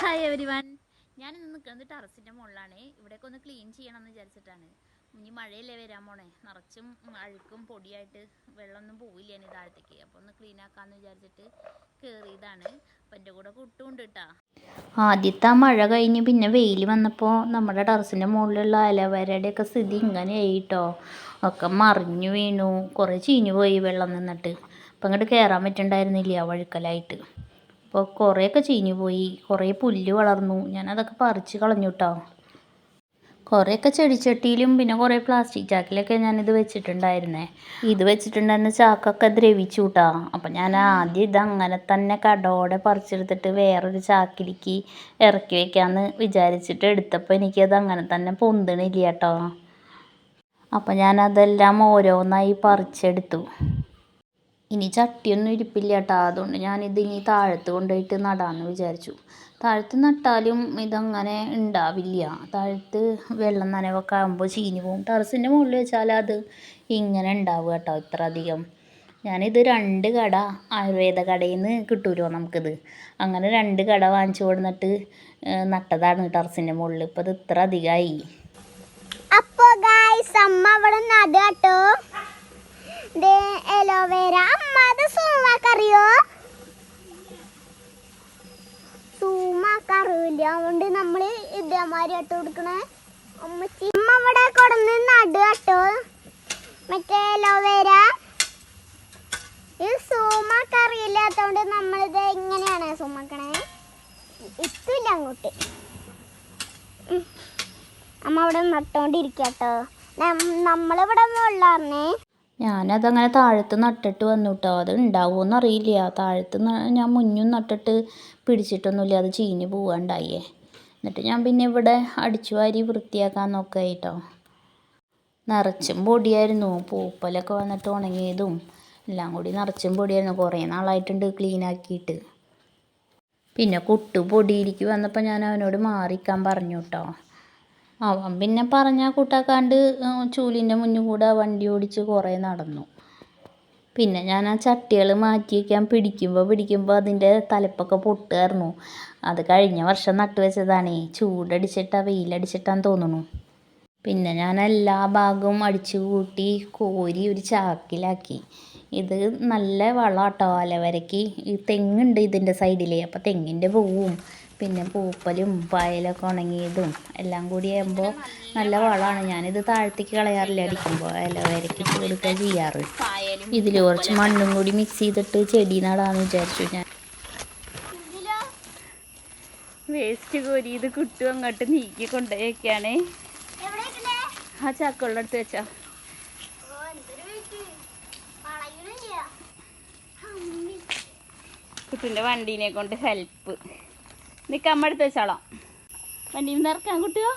Hi every one ഞാൻ ഇന്ന് നിൽക്കുന്നത് ടെറസിന്റെ മുകളിലാണ്. ഇവിടെയൊക്കെ ഒന്ന് ക്ലീൻ ചെയ്യണം എന്ന് വിചാരിച്ചിട്ടാണ്. ഇനി മഴയല്ലേ വരാൻ പോണേ. നിറച്ചും അഴുക്കും പൊടിയായിട്ട് വെള്ളമൊന്നും പോവില്ല ഇനി താഴത്തേക്ക്. അപ്പോൾ ഒന്ന് ക്ലീൻ ആക്കാമെന്ന് വിചാരിച്ചിട്ട് കയറിയതാണ് അപ്പം എന്റെ കൂടെ കുട്ടുമുണ്ട് കേട്ടാ ആദ്യത്തെ ആ മഴ കഴിഞ്ഞ് പിന്നെ വെയിൽ വന്നപ്പോൾ നമ്മുടെ ടെറസിന്റെ മുകളിലുള്ള അലവരയുടെയൊക്കെ സ്ഥിതി ഇങ്ങനെയായി കേട്ടോ ഒക്കെ മറിഞ്ഞു വീണു. കുറേ ചീഞ്ഞു പോയി വെള്ളം നിന്നിട്ട്. അപ്പം അങ്ങോട്ട് കയറാൻ പറ്റുന്നുണ്ടായിരുന്നില്ല വഴുക്കലായിട്ട്. അപ്പോൾ കുറേയൊക്കെ ചീഞ്ഞു പോയി. കുറേ പുല്ല് വളർന്നു. ഞാനതൊക്കെ പറിച്ച് കളഞ്ഞു കേട്ടോ കുറേയൊക്കെ ചെടിച്ചട്ടിയിലും പിന്നെ കുറേ പ്ലാസ്റ്റിക് ചാക്കിലൊക്കെ ഞാനിത് വെച്ചിട്ടുണ്ടായിരുന്നേ. ഇത് വെച്ചിട്ടുണ്ടായിരുന്ന ചാക്കൊക്കെ ദ്രവിച്ചു കൂട്ടാ അപ്പം ഞാൻ ആദ്യം ഇത് അങ്ങനെ തന്നെ കടോടെ പറിച്ചെടുത്തിട്ട് വേറൊരു ചാക്കിലേക്ക് ഇറക്കി വയ്ക്കാമെന്ന് വിചാരിച്ചിട്ട് എടുത്തപ്പോൾ എനിക്കത് അങ്ങനെ തന്നെ പൊന്തണില്ല കേട്ടോ അപ്പം ഞാനതെല്ലാം ഓരോന്നായി പറിച്ചെടുത്തു. ഇനി ചട്ടിയൊന്നും ഇരിപ്പില്ല കേട്ടോ അതുകൊണ്ട് ഞാനിത് ഇനി താഴത്ത് കൊണ്ടുപോയിട്ട് നടാമെന്ന് വിചാരിച്ചു. താഴത്ത് നട്ടാലും ഇതങ്ങനെ ഉണ്ടാവില്ല. താഴത്ത് വെള്ളം നനവൊക്കെ ആകുമ്പോൾ ചീഞ്ഞ് പോകും ടെറസിന്റെ മുകളിൽ വെച്ചാൽ അത് ഇങ്ങനെ ഉണ്ടാവുക കേട്ടോ ഇത്ര അധികം ഞാനിത് രണ്ട് കട ആയുർവേദ കടയിൽ നിന്ന് കിട്ടുമല്ലോ നമുക്കിത്. അങ്ങനെ രണ്ട് കട വാങ്ങിച്ചു കൊടുന്നിട്ട് നട്ടതാണ് ടെറസിന്റെ മുകളിൽ. ഇപ്പോൾ ഇത് ഇത്ര അധികമായി. അപ്പോൾ എലോവേര അമ്മ അത് സൂമാക്കറിയോ സൂമാക്കറിയില്ല അതുകൊണ്ട് നമ്മൾ ഇതേമാതിരി ഇട്ട് കൊടുക്കണേ. അമ്മച്ചി അമ്മ അവിടെ കൊടുന്ന് നടാട്ടോ മറ്റേ എലോവേര ഇത് സൂമാക്കറിയില്ലാത്തോണ്ട് നമ്മളിത് എങ്ങനെയാണ് സൂമാക്കണേ? ഇത്തില്ല അങ്ങോട്ട്. അമ്മ അവിടെ നട്ടോണ്ടിരിക്കട്ടോ നമ്മളിവിടെ വെള്ളാർന്നേ. ഞാനതങ്ങനെ താഴത്ത് നട്ടിട്ട് വന്നു കേട്ടോ അത് ഉണ്ടാവുമോയെന്ന് അറിയില്ല താഴത്ത് ഞാൻ മുന്നും നട്ടിട്ട് പിടിച്ചിട്ടൊന്നുമില്ല. അത് ചീഞ്ഞ് പോവാണ്ടായേ. എന്നിട്ട് ഞാൻ പിന്നെ ഇവിടെ അടിച്ചു വാരി വൃത്തിയാക്കാൻ നോക്കുക കേട്ടോ നിറച്ചും പൊടിയായിരുന്നു. പൂപ്പലൊക്കെ വന്നിട്ട് ഉണങ്ങിയതും എല്ലാം കൂടി നിറച്ചും പൊടിയായിരുന്നു. കുറേ നാളായിട്ടുണ്ട് ക്ലീൻ ആക്കിയിട്ട്. പിന്നെ കുട്ടു പൊടിയിലേക്ക് വന്നപ്പോൾ ഞാൻ അവനോട് മാറിക്കാൻ പറഞ്ഞു കേട്ടോ അവൻ പിന്നെ പറഞ്ഞാൽ കൂട്ടാക്കാണ്ട് ചൂലിന്റെ മുന്നിൽ കൂടെ വണ്ടി ഓടിച്ച് കുറേ നടന്നു. പിന്നെ ഞാൻ ആ ചട്ടികൾ മാറ്റി വയ്ക്കാൻ പിടിക്കുമ്പോൾ പിടിക്കുമ്പോൾ അതിന്റെ തലപ്പൊക്കെ പൊട്ടുമായിരുന്നു അത് കഴിഞ്ഞ വർഷം നട്ടു വെച്ചതാണേ. ചൂടടിച്ചിട്ടാ വെയിലടിച്ചിട്ടാന്ന് തോന്നുന്നു. പിന്നെ ഞാൻ എല്ലാ ഭാഗവും അടിച്ചു കൂട്ടി കോരി ഒരു ചാക്കിലാക്കി. ഇത് നല്ല വളാട്ടോ അലവരയ്ക്ക്. ഈ തെങ്ങുണ്ട് ഇതിന്റെ സൈഡിൽ അപ്പോൾ തെങ്ങിന്റെ പൂവും പിന്നെ പൂപ്പലും പായലൊക്കെ ഉണങ്ങിയതും എല്ലാം കൂടി ആകുമ്പോൾ നല്ല വളമാണ്. ഞാനിത് താഴത്തേക്ക് കളയാറില്ല. അടിക്കുമ്പോൾ അലവരയ്ക്ക് ഇട്ട് കൊടുക്കുക ചെയ്യാറ്. ഇതിൽ കുറച്ച് മണ്ണും കൂടി മിക്സ് ചെയ്തിട്ട് ചെടി നടാന്ന് വിചാരിച്ചു ഞാൻ. വേസ്റ്റ് കോരി ഇത് കുട്ടും അങ്ങോട്ട് നീക്കി കൊണ്ടുപോയൊക്കെയാണ് ആ ചാക്കുള്ള അടുത്ത് വെച്ചാ. കുട്ടിന്റെ വണ്ടീനെ കൊണ്ട് ഹെൽപ്പ് നിൽക്കാൻ അമ്മ എടുത്ത് വെച്ചാളാം. വണ്ടി നിന്ന് ഇറക്കാൻ കുട്ടിയോ?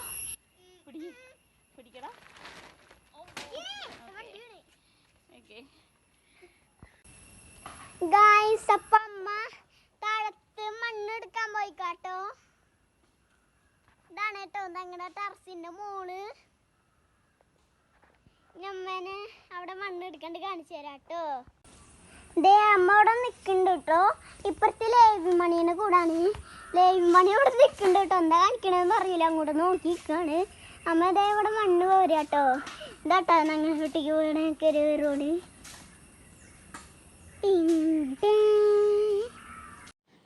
മോൾ. ഞമ്മേനെ അവിടെ മണ്ണെടുക്കണ്ട് കാണിച്ചു തരാം കേട്ടോ ദേ നിൽക്കുന്നുണ്ട് കേട്ടോ ഇപ്പുറത്ത് ലേവി മണീനെ കൂടാണ്. ലേവി മണി ഇവിടെ നിൽക്കുന്നുണ്ട് കേട്ടോ എന്താ കാണിക്കണമെന്ന് അറിയില്ല. അങ്ങോട്ട് നോക്കി നിൽക്കാണ് അമ്മ ഇതേ ഇവിടെ മണ്ണ് പോരുക കേട്ടോ ഇതാട്ടോ ഞങ്ങൾ വീട്ടിലേക്ക് പോകണ കയറി വരുവാണ്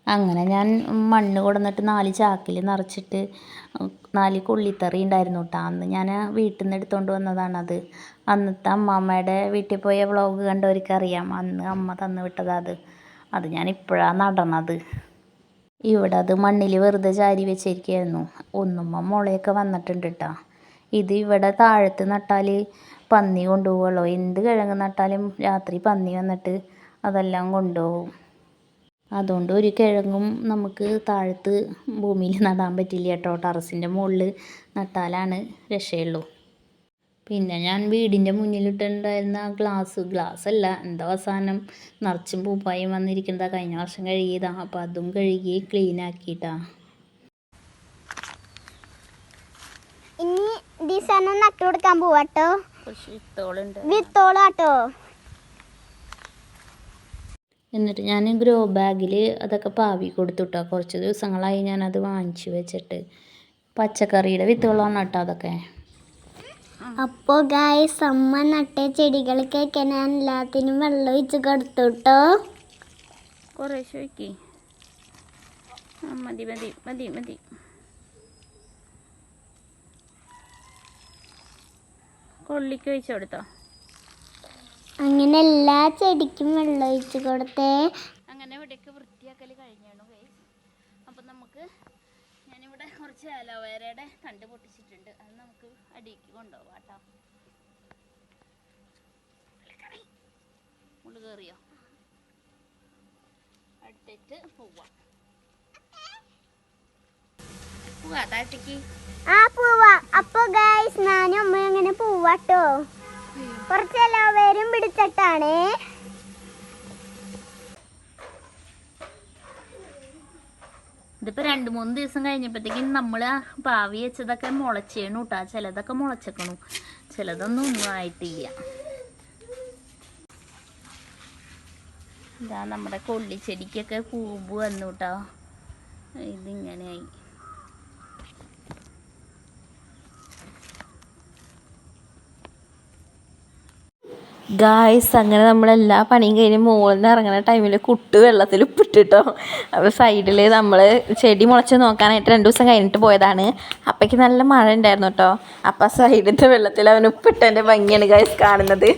അങ്ങനെ ഞാൻ മണ്ണ് കൊടുന്നിട്ട് നാല് ചാക്കിൽ നിറച്ചിട്ട് നാല് കൊള്ളിത്തറി ഉണ്ടായിരുന്നു കേട്ടോ അന്ന് ഞാൻ വീട്ടിൽ നിന്ന് എടുത്തുകൊണ്ട് വന്നതാണത്. അന്നത്തെ അമ്മാമ്മയുടെ വീട്ടിൽ പോയ വ്ളോഗ് കണ്ടവർക്കറിയാം അന്ന് അമ്മ തന്നു വിട്ടതാ അത്. അത് ഞാൻ ഇപ്പോഴാണ് നടണത് ഇവിടെ അത് മണ്ണിൽ വെറുതെ ചാരി വെച്ചിരിക്കുകയായിരുന്നു. ഒന്നുമ്മ മുളയൊക്കെ വന്നിട്ടുണ്ട് കേട്ടോ ഇത് ഇവിടെ താഴത്ത് നട്ടാൽ പന്നി കൊണ്ടുപോകുള്ളൂ എന്ത് കിഴങ്ങ് നട്ടാലും രാത്രി പന്നി വന്നിട്ട് അതെല്ലാം കൊണ്ടുപോകും. അതുകൊണ്ട് ഒരു കിഴങ്ങും നമുക്ക് താഴത്ത് ഭൂമിയിൽ നടാൻ പറ്റില്ല കേട്ടോ ടെറസിന്റെ മുകളിൽ നട്ടാലാണ് രക്ഷയുള്ളൂ. പിന്നെ ഞാൻ വീടിന്റെ മുന്നിലിട്ടുണ്ടായിരുന്ന ആ ഗ്ലാസ് ഗ്ലാസ് അല്ല എന്താ അവസാനം നിറച്ചും പൂപ്പായും വന്നിരിക്കുന്നതാ. കഴിഞ്ഞ വർഷം കഴുകിയതാ. അപ്പം അതും കഴുകി ക്ലീൻ ആക്കിയിട്ടാ. ഇനി നട്ടു കൊടുക്കാൻ പോവാട്ടോ വിത്തോളാട്ടോ എന്നിട്ട് ഞാൻ ഗ്രോ ബാഗിൽ അതൊക്കെ പാവി കൊടുത്തു കേട്ടോ കുറച്ച് ദിവസങ്ങളായി ഞാനത് വാങ്ങിച്ചു വെച്ചിട്ട്. പച്ചക്കറിയുടെ വിത്തുകളാണ് കേട്ടോ അതൊക്കെ. അപ്പോ ഗായ്സ് അമ്മ നട്ട ചെടികൾക്കൊക്കെ ഞാൻ എല്ലാത്തിനും വെള്ളം ഒഴിച്ച് കൊടുത്തു കേട്ടോ കുറേശ്ശെ മതി മതി മതി മതി. കൊള്ളിക്ക് ഒഴിച്ചു കൊടുത്തോ? അങ്ങനെ എല്ലാ ചെടിക്കും വെള്ളം ഒഴിച്ചു കൊടുത്തേ. അങ്ങനെ ഇവിടേക്ക് വൃത്തിയാക്കൽ കഴിഞ്ഞാണ് അപ്പം നമുക്ക് ഞാനിവിടെ കുറച്ച് അലോവേരയുടെ തണ്ട് പൊട്ടിച്ചിട്ടുണ്ട്. അത് നമുക്ക് അടിയിലേക്ക് കൊണ്ടുപോകാം കേട്ടോ. മുള്ളു കയറിയോ അടുത്തിട്ട് പോവാം. ആ പോവാ. അപ്പൊ അമ്മ പോവാട്ടോ. കുറച്ച് പിടിച്ചിട്ടാണേ. ഇതിപ്പോ രണ്ട് മൂന്ന് ദിവസം കഴിഞ്ഞപ്പോഴത്തേക്കും നമ്മൾ പാവി വെച്ചതൊക്കെ മുളച്ചേണു കേട്ടോ ചിലതൊക്കെ മുളച്ചേക്കണു. ചിലതൊന്നും ഒന്നും ആയിട്ടില്ല. ഇതാ നമ്മുടെ കൊള്ളിച്ചെടിക്കൊക്കെ പൂവ് വന്നു കേട്ടോ ഇതിങ്ങനെയായി. ഗായ്സ് അങ്ങനെ നമ്മളെല്ലാ പണിയും കഴിഞ്ഞ് മുകളിൽ നിന്ന് ഇറങ്ങുന്ന ടൈമിൽ കുട്ട് വെള്ളത്തിൽ ഉപ്പിട്ടിട്ടോ. അപ്പോൾ സൈഡിൽ നമ്മൾ ചെടി മുളച്ച് നോക്കാനായിട്ട് രണ്ട് ദിവസം കഴിഞ്ഞിട്ട് പോയതാണ്. അപ്പോഴേക്ക് നല്ല മഴ ഉണ്ടായിരുന്നു കേട്ടോ അപ്പോൾ സൈഡിലത്തെ വെള്ളത്തിൽ അവൻ ഉപ്പിട്ടതിന്റെ ഭംഗിയാണ് ഗായ്സ് കാണുന്നത്.